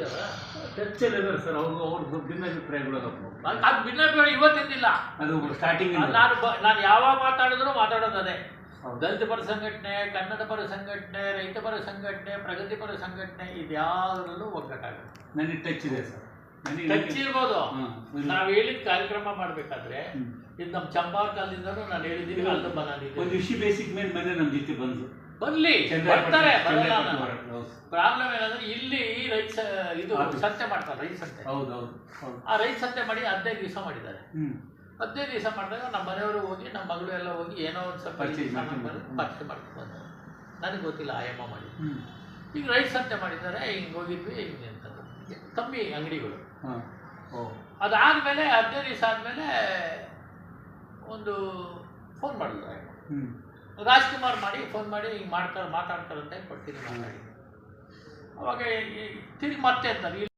ಇದಾವೆ ಚರ್ಚೆಲ್ ಇದಾರೆ ಸರ್ ಅವ್ರು ಅವ್ರ ಭಿನ್ನಾಭಿಪ್ರಾಯಗಳು ಅದಾವು. ಅದು ಭಿನ್ನಾಭಿಪ್ರಾಯ ಇವತ್ತಿಂದಿಲ್ಲ ಅದು ಸ್ಟಾರ್ಟಿಂಗ್ ನಾನು ನಾನು ಯಾವಾಗ ಮಾತಾಡಿದ್ರು ಮಾತಾಡೋದು ಅದೇ. ಹೌದು. ದಲಿತ ಪರ ಸಂಘಟನೆ ಕನ್ನಡ ಪರ ಸಂಘಟನೆ ರೈತ ಪರ ಸಂಘಟನೆ ಪ್ರಗತಿಪರ ಸಂಘಟನೆ ಇದ್ಯಾವುದರಲ್ಲೂ ಒಗ್ಗಟ್ಟಾಗುತ್ತೆ ನನಗೆ ಟಚ್ ಇದೆ ಸರ್ ಟಚ್ ಇರ್ಬೋದು. ನಾವು ಹೇಳಿದ ಕಾರ್ಯಕ್ರಮ ಮಾಡಬೇಕಾದ್ರೆ. ಇದು ನಮ್ಮ ಚಂಪಾರ್ ಕಾಲದಿಂದನೂ ನಾನು ಹೇಳಿದ್ದೀನಿ ಅಲ್ಲೂ ಒಂದು ಬಂದಿದ್ದೀನಿ ವಿಷಯ ಬೇಸಿಕ್ ಮೇಲೆ ಮನೆ ನಮ್ಮ ಜೊತೆ ಬಂದು ಬರ್ಲಿ ಬರ್ತಾರೆ. ಪ್ರಾಬ್ಲಮ್ ಏನಂದ್ರೆ ಇಲ್ಲಿ ರೈತ ಇದು ಸತ್ಯ ಮಾಡ್ತಾರೆ ರೈತ ಸತ್ಯ ಹೌದು ಹೌದು ಆ ರೈತ ಸತ್ಯ ಮಾಡಿ ಹದಿನೈದು ದಿವಸ ಮಾಡಿದ್ದಾರೆ. ಹದಿನೈದು ದಿವಸ ಮಾಡಿದಾಗ ನಮ್ಮ ಮನೆಯವರು ಹೋಗಿ ನಮ್ಮ ಮಗಳು ಎಲ್ಲ ಹೋಗಿ ಏನೋ ಒಂದು ಸ್ವಲ್ಪ ಪರ್ಚೇಸ್ ಮಾಡ್ಕೊಂಡು ಬಂದರು. ನನಗೆ ಗೊತ್ತಿಲ್ಲ ಆಯಮ್ಮ ಮಾಡಿ ಈಗ ರೈತ ಸತ್ಯ ಮಾಡಿದ್ದಾರೆ ಹಿಂಗೆ ಹೋಗಿದ್ವಿ ಹಿಂಗೆ ಅಂತ ಕಮ್ಮಿ ಅಂಗಡಿಗಳು. ಅದಾದಮೇಲೆ ಹದಿನೈದು ದಿವಸ ಆದಮೇಲೆ ಒಂದು ಫೋನ್ ಮಾಡಿದ್ರು ಆಯಮ್ಮ. ರಾಜ್ಕುಮಾರ್ ಮಾಡಿ ಫೋನ್ ಮಾಡಿ ಹಿಂಗೆ ಮಾಡ್ತಾರೆ ಮಾತಾಡ್ತಾರಂತ ಕೊಡ್ತೀನಿ ಮಾತಾಡಿ. ಅವಾಗ ತಿರ್ಗಿ ಮತ್ತೆ ಅಂತಾರೆ